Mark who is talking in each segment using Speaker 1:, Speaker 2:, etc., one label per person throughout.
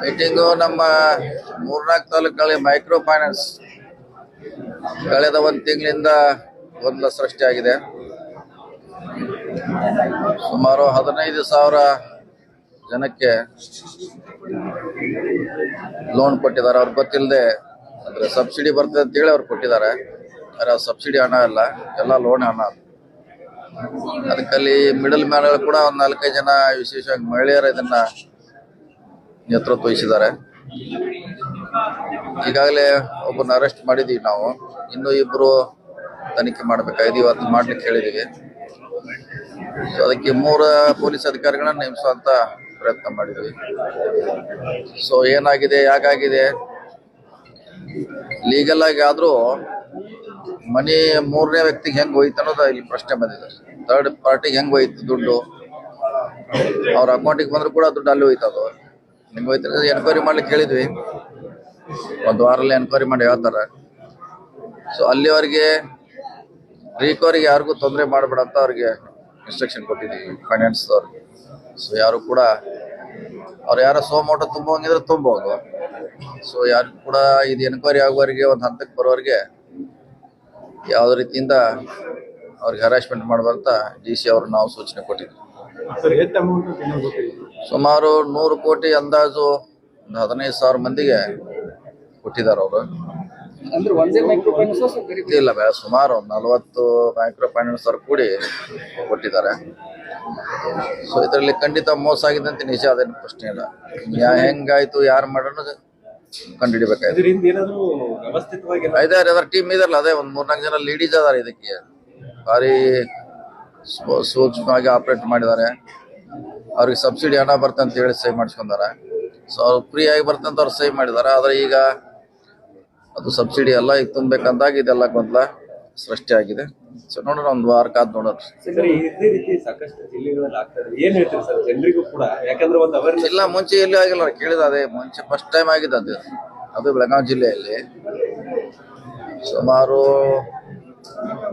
Speaker 1: Meeting ನಮ್ಮ ಮೂರ್ನಾಲ್ಕು ತಾಲೂಕುಗಳಲ್ಲಿ ಮೈಕ್ರೋ ಫೈನಾನ್ಸ್ ಕಳೆದ ಒಂದು ತಿಂಗಳಿಂದ ಗೊಂದಲ ಸೃಷ್ಟಿಯಾಗಿದೆ ಸುಮಾರು ಹದಿನೈದು ಸಾವಿರ ಜನಕ್ಕೆ ಲೋನ್ ಕೊಟ್ಟಿದ್ದಾರೆ. ಅವ್ರಿಗೆ ಗೊತ್ತಿಲ್ಲದೆ ಅಂದರೆ ಸಬ್ಸಿಡಿ ಬರ್ತದೆ ಅಂತೇಳಿ ಅವ್ರು ಕೊಟ್ಟಿದ್ದಾರೆ. ಆದರೆ ಸಬ್ಸಿಡಿ ಹಣ ಅಲ್ಲ, ಎಲ್ಲ ಲೋನ್ ಹಣ ಅದಕ್ಕಲ್ಲಿ ಮಿಡಲ್ ಮ್ಯಾನ್ಗಳು ಕೂಡ ಒಂದು ನಾಲ್ಕೈದು ಜನ, ವಿಶೇಷವಾಗಿ ಮಹಿಳೆಯರು ಇದನ್ನ ನೇತೃತ್ವ ವಹಿಸಿದ್ದಾರೆ. ಈಗಾಗಲೇ ಒಬ್ಬನ ಅರೆಸ್ಟ್ ಮಾಡಿದೀವಿ ನಾವು. ಇನ್ನೂ ಇಬ್ಬರು ತನಿಖೆ ಮಾಡಬೇಕಾಗಿದೆ. ಇವತ್ತು ಮಾಡ್ಲಿಕ್ಕೆ ಹೇಳಿದೀವಿ. ಸೊ ಅದಕ್ಕೆ ಮೂರು ಪೊಲೀಸ್ ಅಧಿಕಾರಿಗಳನ್ನ ನೇಮಿಸುವಂತ ಪ್ರಯತ್ನ ಮಾಡಿದ್ವಿ. ಸೊ ಏನಾಗಿದೆ ಯಾಕಾಗಿದೆ ಲೀಗಲ್ ಆಗಿ ಆದ್ರೂ ಮನಿ ಮೂರನೇ ವ್ಯಕ್ತಿಗೆ ಹೆಂಗ್ ಹೋಯ್ತು ಅನ್ನೋದು ಇಲ್ಲಿ ಪ್ರಶ್ನೆ ಬಂದಿದೆ. ಥರ್ಡ್ ಪಾರ್ಟಿಗೆ ಹೆಂಗ್ ಹೋಯ್ತು ದುಡ್ಡು? ಅವ್ರ ಅಕೌಂಟಿಗೆ ಬಂದ್ರು ಕೂಡ ದುಡ್ಡು ಅಲ್ಲಿ ಹೋಯ್ತು ಅದು. ಹೋಯ್ತು ಎನ್ಕ್ವೈರಿ ಮಾಡ್ಲಿಕ್ಕೆ ಹೇಳಿದ್ವಿ. ಒಂದು ವಾರಲ್ಲಿ ಎನ್ಕ್ವೈರಿ ಮಾಡಿ ಹೇಳ್ತಾರೆ. ಸೊ ಅಲ್ಲಿವರೆಗೆ ರೀಕವರಿಗೆ ಯಾರಿಗೂ ತೊಂದರೆ ಮಾಡಬೇಡ ಅಂತ ಅವ್ರಿಗೆ ಇನ್ಸ್ಟ್ರಕ್ಷನ್ ಕೊಟ್ಟಿದ್ದೀವಿ ಫೈನಾನ್ಸ್ ಅವ್ರಿಗೆ ಸೊ ಯಾರು ಕೂಡ ಅವ್ರು ಯಾರ ಸೋಮೋಟ ತುಂಬಂಗಿದ್ರೆ ತುಂಬೋದು ಸೊ ಯಾರು ಕೂಡ ಇದು ಎನ್ಕ್ವೈರಿ ಆಗುವವರೆಗೆ, ಒಂದು ಹಂತಕ್ಕೆ ಬರೋರಿಗೆ ಯಾವುದೇ ರೀತಿಯಿಂದ ಅವ್ರಿಗೆ ಹರಾಸ್ಮೆಂಟ್ ಮಾಡುವಂತ ಡಿ ಸಿ ಅವರು ನಾವು ಸೂಚನೆ ಕೊಟ್ಟಿದ್ವಿ ಸುಮಾರು ನೂರು ಕೋಟಿ ಅಂದಾಜು ಒಂದು ಹದಿನೈದು ಸಾವಿರ ಮಂದಿಗೆ ಕೊಟ್ಟಿದ್ದಾರೆ ಅವರು.
Speaker 2: ಅಂದ್ರೆ ಒಂದೇ ಮೈಕ್ರೋ ಫೈನಾನ್ಸ್ ಬೇರೆ
Speaker 1: ಇಲ್ಲ ಬೇಡ ಸುಮಾರು ಒಂದು ನಲವತ್ತು ಮೈಕ್ರೋ ಫೈನಾನ್ಸ್ ಅವ್ರು ಕೂಡಿ ಕೊಟ್ಟಿದ್ದಾರೆ. ಸೊ ಇದರಲ್ಲಿ ಖಂಡಿತ ಮೋಸ ಆಗಿದೆ ಅಂತ ನಿಜ ಅದೇನು ಪ್ರಶ್ನೆ ಇಲ್ಲ. ಯಾ ಹೆಂಗಾಯ್ತು ಯಾರು ಮಾಡೋಣ ಕಂಡುಹಿಡಿಬೇಕಾಯ್ತು.
Speaker 3: ಇದರಿಂದ ಏನಾದ್ರು ವ್ಯವಸ್ಥಿತವಾಗಿ ಏನಾದ್ರು
Speaker 1: ಐದಾರು ಅದರ ಟೀಮ್ ಇದಾರಲ್ಲ ಅದೇ ಒಂದು ಮೂರ್ನಾಲ್ಕು ಜನ ಲೀಡೀಸ್ ಅದಾರೆ ಇದಕ್ಕೆ. ಭಾರಿ ಸೂಕ್ಷ್ಮವಾಗಿ ಆಪರೇಟ್ ಮಾಡಿದ್ದಾರೆ. ಅವ್ರಿಗೆ ಸಬ್ಸಿಡಿ ಹಣ ಬರ್ತಂತ ಅಂತ ಹೇಳಿ ಸಹಿ ಮಾಡಿಸ್ಕೊಂಡಾರೆ. ಸೊ ಅವ್ರು ಫ್ರೀ ಆಗಿ ಬರ್ತಂತ ಅವ್ರು ಸಹಿ ಮಾಡಿದ್ದಾರೆ ಆದರೆ ಈಗ ಅದು ಸಬ್ಸಿಡಿ ಎಲ್ಲ ಈಗ ತುಂಬಬೇಕಂದಾಗ ಇದೆಲ್ಲ ಗೊಂದಲ ಸೃಷ್ಟಿಯಾಗಿದೆ ಸೊ ನೋಡೋಣ ಒಂದು ವಾರ ಕಾದ್ ನೋಡೋಣ.
Speaker 3: ಸರ್ ಇದೇ ರೀತಿ ಸಾಕಷ್ಟು ಜಿಲ್ಲೆಗಳಲ್ಲಿ ಆಗ್ತಾ ಇದೆ. ಏನ್ ಹೇಳ್ತೀರಿ ಸರ್? ಜನರಿಗೂ ಕೂಡ ಯಾಕಂದ್ರೆ ಒಂದು ಅವೇರ್ನೆಸ್
Speaker 1: ಇಲ್ಲ ಮುಂಚೆ ಎಲ್ಲೂ ಆಗಿಲ್ಲ. ಕೇಳಿದ ಅದೇ ಮುಂಚೆ ಫಸ್ಟ್ ಟೈಮ್ ಆಗಿದೆ ಅದು. ಅದು ಬೆಳಗಾವಿ ಜಿಲ್ಲೆಯಲ್ಲಿ. ಸುಮಾರು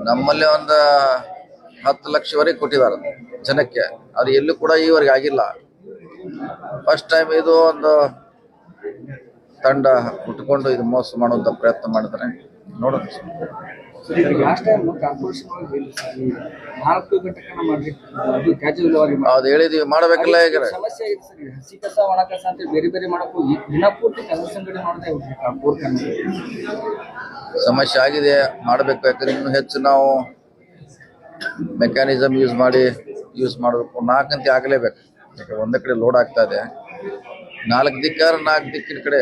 Speaker 1: ನಮ್ಮಲ್ಲಿ ಒಂದು ಹತ್ತು ಲಕ್ಷವರೆಗೆ ಕೊಟ್ಟಿದ್ದಾರೆ. ಜನಕ್ಕೆ. ಅದು ಎಲ್ಲೂ ಕೂಡ ಈವರೆಗೆ ಆಗಿಲ್ಲ. ಫಸ್ಟ್ ಟೈಮ್ ಇದು ಒಂದು ತಂಡ ಉಟ್ಕೊಂಡು ಇದು ಮೋಸ ಮಾಡುವಂತ ಪ್ರಯತ್ನ ಮಾಡಿದ್ರೆ ನೋಡೋಣ.
Speaker 2: ಅದು
Speaker 1: ಹೇಳಿದೀವಿ. ಮಾಡಬೇಕಲ್ಲ ಈಗ
Speaker 2: ಸಮಸ್ಯೆ ಆಗಿದೆ.
Speaker 1: ಮಾಡಬೇಕು ಯಾಕಂದ್ರೆ ಇನ್ನೂ ಹೆಚ್ಚು ನಾವು ಮೆಕ್ಯಾನಿಸಮ್ ಯೂಸ್ ಮಾಡಿ ಯೂಸ್ ಮಾಡಬೇಕು. ನಾಲ್ಕಂತೆ ಆಗಲೇಬೇಕು. ಯಾಕೆ ಒಂದೇ ಕಡೆ ಲೋಡ್ ಆಗ್ತಾ ಇದೆ. ನಾಲ್ಕು ದಿಕ್ಕಾರ, ನಾಲ್ಕು ದಿಕ್ಕಿನ ಕಡೆ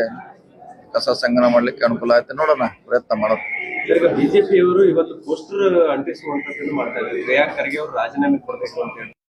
Speaker 1: ಕಸ ಸಂಗ್ರಹ ಮಾಡ್ಲಿಕ್ಕೆ ಅನುಕೂಲ ಆಯ್ತು. ನೋಡೋಣ, ಪ್ರಯತ್ನ ಮಾಡೋದು
Speaker 3: ಬಿಜೆಪಿಯವರು ಈಗ ಬಿಜೆಪಿ ಅವರು ಇವತ್ತು ಪೋಸ್ಟರ್ ಅಂಟಿಸುವಂತದ್ದನ್ನು ಮಾಡ್ತಾ ಇದ್ದಾರೆ. ಖರ್ಗೆ ಅವರು ರಾಜೀನಾಮೆ ಕೊಡಬೇಕು ಅಂತ ಹೇಳಿ